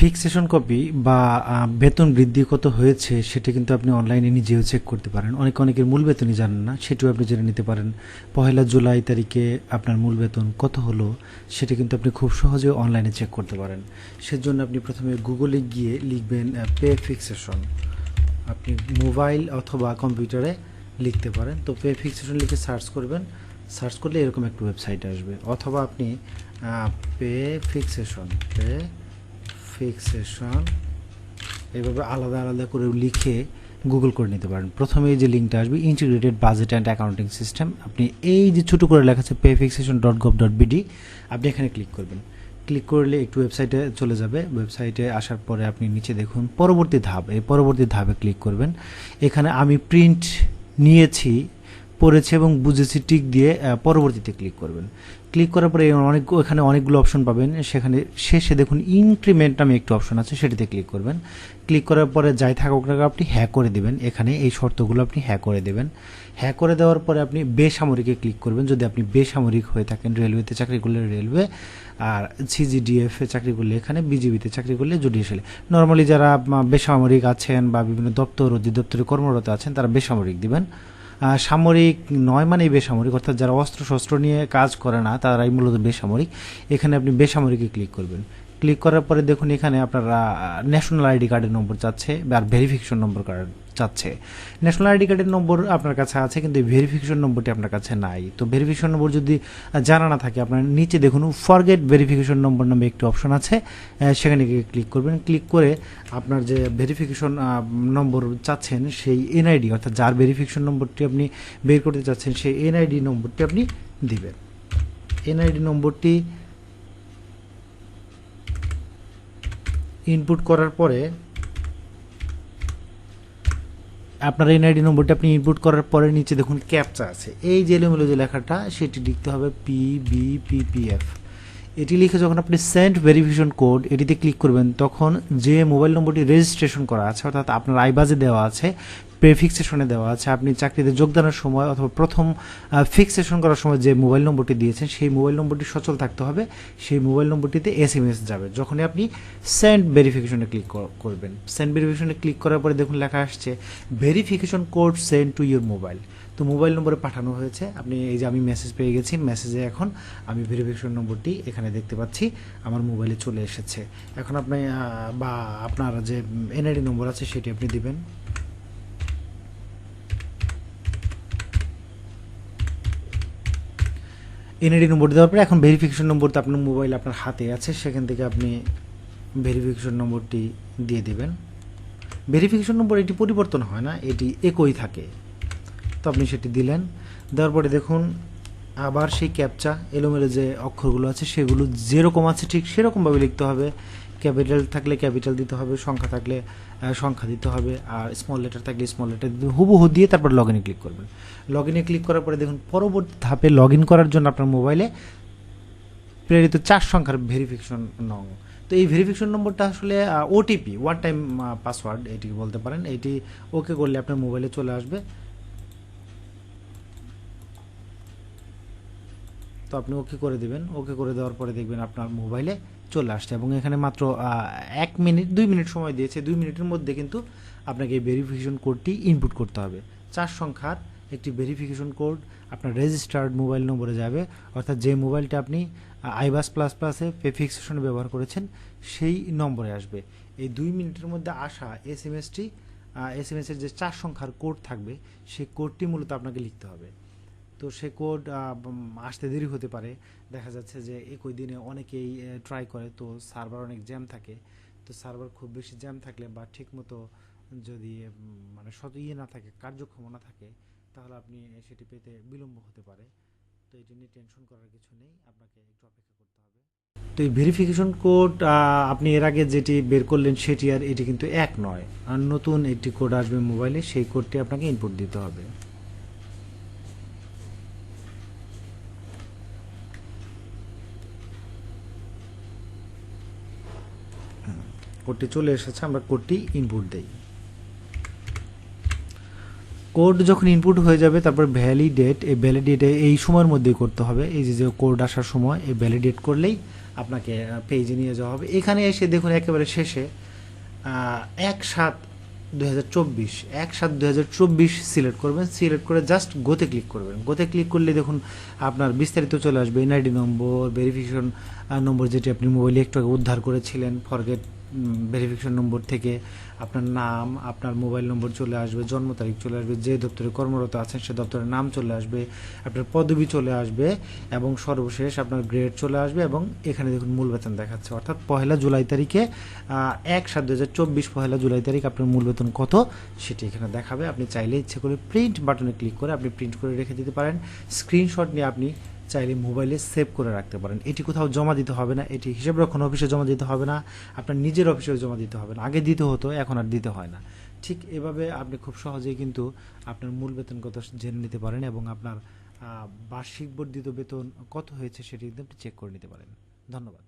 Fixation copy বা বেতন বৃদ্ধি কত হয়েছে সেটা কিন্তু আপনি অনলাইনে নিজেও চেক করতে পারেন। অনেক, অনেকের মূল বেতনই জানেন না, সেটিও আপনি জেনে নিতে পারেন। পহেলা জুলাই তারিখে আপনার মূল বেতন কত হলো, সেটা কিন্তু আপনি খুব সহজে অনলাইনে চেক করতে পারেন। সেজন্য আপনি প্রথমে গুগলে গিয়ে লিখবেন পে ফিক্সেশন আপনি মোবাইল অথবা কম্পিউটারে লিখতে পারেন। তো পে ফিক্সেশন লিখে সার্চ করবেন। সার্চ করলে এরকম একটা ওয়েবসাইট আসবে। অথবা আপনি পে ফিক্সেশন পে ফিক্সেশন এভাবে আলাদা আলাদা করে লিখে গুগল করে নিতে পারেন। প্রথমে এই যে লিঙ্কটা আসবে integrated budget and accounting system আপনি এই যে ছোটো করে লেখা আছে pay fixation dot gov dot BD আপনি এখানে ক্লিক করবেন। ক্লিক করলে একটু ওয়েবসাইটে চলে যাবে। ওয়েবসাইটে আসার পরে আপনি নিচে দেখুন, পরবর্তী ধাপ। এই পরবর্তী ধাপে ক্লিক করবেন। এখানে আমি প্রিন্ট নিয়েছি পড়েছি এবং বুঝেছি টিক দিয়ে পরবর্তীতে ক্লিক করবেন। ক্লিক করার পরে অনেক এখানে অনেকগুলো অপশন পাবেন। সেখানে শেষে দেখুন ইনক্রিমেন্ট নামে একটু অপশন আছে, সেটিতে ক্লিক করবেন। ক্লিক করার পরে যাই থাকুক না আপনি হ্যাঁ করে দেবেন। এখানে এই শর্তগুলো আপনি হ্যাঁ করে দেবেন। হ্যাঁ করে দেওয়ার পরে আপনি বেসামরিকে ক্লিক করবেন। যদি আপনি বেসামরিক হয়ে থাকেন রেলওয়েতে চাকরি করলে রেলওয়ে আর সিজিডিএফ চাকরি করলে এখানে বিজিবিতে চাকরি করলে জুডিশিয়ালি নর্মালি যারা বেসামরিক আছেন বা বিভিন্ন দপ্তর অধিদপ্তরে কর্মরত আছেন, তারা বেসামরিক দিবেন। সামরিক নয় মানে বেসামরিক, অর্থাৎ যারা অস্ত্র শস্ত্র নিয়ে কাজ করে না, তারাই মূলত বেসামরিক। এখানে আপনি বেসামরিকে ক্লিক করবেন। ক্লিক করার পরে দেখুন এখানে আপনারা ন্যাশনাল আইডি কার্ডের নম্বর চাচ্ছে, আর ভেরিফিকেশন নম্বর কার্ড চাচ্ছে। ন্যাশনাল আইডি কার্ডের নম্বর আপনার কাছে আছে, কিন্তু ভেরিফিকেশন নম্বরটি আপনার কাছে নাই। তো ভেরিফিকেশন নম্বর যদি জানা না থাকে, আপনার নিচে দেখুন ফরগেট ভেরিফিকেশন নম্বর নামে একটি অপশন আছে। সেখানে গিয়ে ক্লিক করবেন। ক্লিক করে আপনার যে ভেরিফিকেশন নম্বর চাচ্ছেন, সেই এনআইডি অর্থাৎ যার ভেরিফিকেশন নম্বরটি আপনি বের করতে চাচ্ছেন, সেই এনআইডি নম্বরটি আপনি দিবেন। এনআইডি নম্বরটি ইনপুট করার পরে আপনার এনআইডি নম্বরটা আপনি ইনপুট করার পরে নিচে দেখুন ক্যাপচা আছে। এই যে এলোমেলো যে লেখাটা, সেটি লিখতে হবে P B P P F এটি লিখে যখন আপনি সেন্ট ভেরিফিকেশন কোড এটিতে ক্লিক করবেন, তখন যে মোবাইল নম্বরটি রেজিস্ট্রেশন করা আছে, অর্থাৎ আপনার আইবাজে দেওয়া আছে প্রেফিক্সেশনে দেওয়া আছে। আপনি চাকরিতে যোগদানের সময় অথবা প্রথম ফিক্সেশন করার সময় যে মোবাইল নম্বরটি দিয়েছেন, সেই মোবাইল নম্বরটি সচল থাকতে হবে। সেই মোবাইল নম্বরটিতে এস এম এস যাবে। যখনই আপনি সেন্ড ভেরিফিকেশনে ক্লিক করবেন। সেন্ড ভেরিফিকেশনে ক্লিক করার পরে দেখুন লেখা আসছে verification code send to your mobile তো মোবাইল নম্বরে পাঠানো হয়েছে। আপনি এই যে আমি মেসেজ পেয়ে গেছি মেসেজে এখন আমি ভেরিফিকেশন নম্বরটি এখানে দেখতে পাচ্ছি, আমার মোবাইলে চলে এসেছে। এখন আপনি বা আপনার যে এনআইডি নম্বর আছে, সেটি আপনি দিবেন। এনআইডি নম্বর দেওয়ার পরে এখন ভেরিফিকেশন নম্বর তো আপনার মোবাইল আপনার হাতে আছে, সেখান থেকে আপনি ভেরিফিকেশন নম্বরটি দিয়ে দেবেন। ভেরিফিকেশন নম্বর এটি পরিবর্তন হয় না, এটি একই থাকে। তো আপনি সেটি দিলেন, দেওয়ার পরে দেখুন, আবার সেই ক্যাপচা এলোমেলো যে অক্ষরগুলো আছে, সেগুলো যেরকম আছে ঠিক সেরকমভাবে লিখতে হবে। ক্যাপিটাল থাকলে ক্যাপিটাল দিতে হবে, সংখ্যা থাকলে সংখ্যা দিতে হবে, আর স্মল লেটার থাকলে স্মল লেটার দিতে হবে। হুবহু দিয়ে তারপর লগ ইনে ক্লিক করবেন। লগ ইনে ক্লিক করার পরে দেখুন পরবর্তী ধাপে লগ ইন করার জন্য আপনার মোবাইলে প্রেরিত চার সংখ্যার ভেরিফিকেশন নং। তো এই ভেরিফিকেশন নম্বরটা আসলে ওটিপি ওয়ান টাইম পাসওয়ার্ড এটি বলতে পারেন। এটি ওকে করলে আপনার মোবাইলে চলে আসবে। তো আপনি ওকে করে দেবেন। ওকে করে দেওয়ার পরে দেখবেন আপনার মোবাইলে চলে আসছে এবং এখানে মাত্র এক মিনিট, দুই মিনিট সময় দিয়েছে। দুই মিনিটের মধ্যে কিন্তু আপনাকে এই ভেরিফিকেশন কোডটি ইনপুট করতে হবে। চার সংখ্যার একটি ভেরিফিকেশন কোড আপনার রেজিস্টার্ড মোবাইল নম্বরে যাবে। অর্থাৎ যে মোবাইলটা আপনি আইবাস প্লাস প্লাসে ফিক্সেশনে ব্যবহার করেছেন, সেই নম্বরে আসবে। এই দুই মিনিটের মধ্যে আসা এস এম এসটি এস এম এসের যে চার সংখ্যার কোড থাকবে, সেই কোডটি মূলত আপনাকে লিখতে হবে। তো সে কোড আসতে দেরি হতে পারে। দেখা যাচ্ছে যে একই দিনে অনেকেই ট্রাই করে। তো সার্ভার অনেক জ্যাম থাকে। তো সার্ভার খুব বেশি জ্যাম থাকলে বা ঠিকমতো যদি মানে সত ইয়ে না থাকে, কার্যক্ষম না থাকে, তাহলে আপনি সেটি পেতে বিলম্ব হতে পারে। তো এটি নিয়ে টেনশন করার কিছু নেই। আপনাকে একটু অপেক্ষা করতে হবে। তো এই ভেরিফিকেশন কোড আপনি এর আগে যেটি বের করলেন, সেটি আর এটি কিন্তু এক নয়। আর নতুন একটি কোড আসবে মোবাইলে সেই কোডটি আপনাকে ইনপুট দিতে হবে। কোডটি চলে এসেছে, আমরা কোডটি ইনপুট দেই। কোড যখন ইনপুট হয়ে যাবে, তারপর ভ্যালিডেট এই ভ্যালিডেট এই সময়ের মধ্যেই করতে হবে। এই যে যে কোড আসার সময়, এই ভ্যালিডেট করলেই আপনাকে পেজে নিয়ে যাওয়া হবে। এখানে এসে দেখুন একেবারে শেষে এক সাত দু এক সাত দু সিলেক্ট করবেন। সিলেক্ট করে জাস্ট গোতে ক্লিক করবেন। গোতে ক্লিক করলে দেখুন আপনার বিস্তারিত চলে আসবে। এনআইডি নম্বর ভেরিফিকেশন নম্বর যেটি আপনি মোবাইলে একটু উদ্ধার করেছিলেন ফরগেট ভেরিফিকেশন নম্বর থেকে আপনার নাম, আপনার মোবাইল নম্বর চলে আসবে, জন্ম তারিখ চলে আসবে, যে দপ্তরে কর্মরত আছেন সে দপ্তরের নাম চলে আসবে, আপনার পদবি চলে আসবে এবং সর্বশেষ আপনার গ্রেড চলে আসবে এবং এখানে দেখুন মূল বেতন দেখাচ্ছে। অর্থাৎ পহেলা জুলাই তারিখে এক সাত দু হাজার চব্বিশ পহেলা জুলাই তারিখ আপনার মূল বেতন কত সেটি এখানে দেখাবে। আপনি চাইলে ইচ্ছে করে প্রিন্ট বাটনে ক্লিক করে আপনি প্রিন্ট করে রেখে দিতে পারেন। স্ক্রিনশট নিয়ে আপনি চাইলে মোবাইলে সেভ করে রাখতে পারেন। এটি কোথাও জমা দিতে হবে না, এটি হিসাব রক্ষণ অফিসে জমা দিতে হবে না, আপনার নিজের অফিসেও জমা দিতে হবে না। আগে দিতে হতো, এখন আর দিতে হয় না। ঠিক এভাবে আপনি খুব সহজেই কিন্তু আপনার মূল বেতন কত জেনে নিতে পারেন এবং আপনার বার্ষিক বর্ধিত বেতন কত হয়েছে সেটি কিন্তু আপনি চেক করে নিতে পারেন। ধন্যবাদ।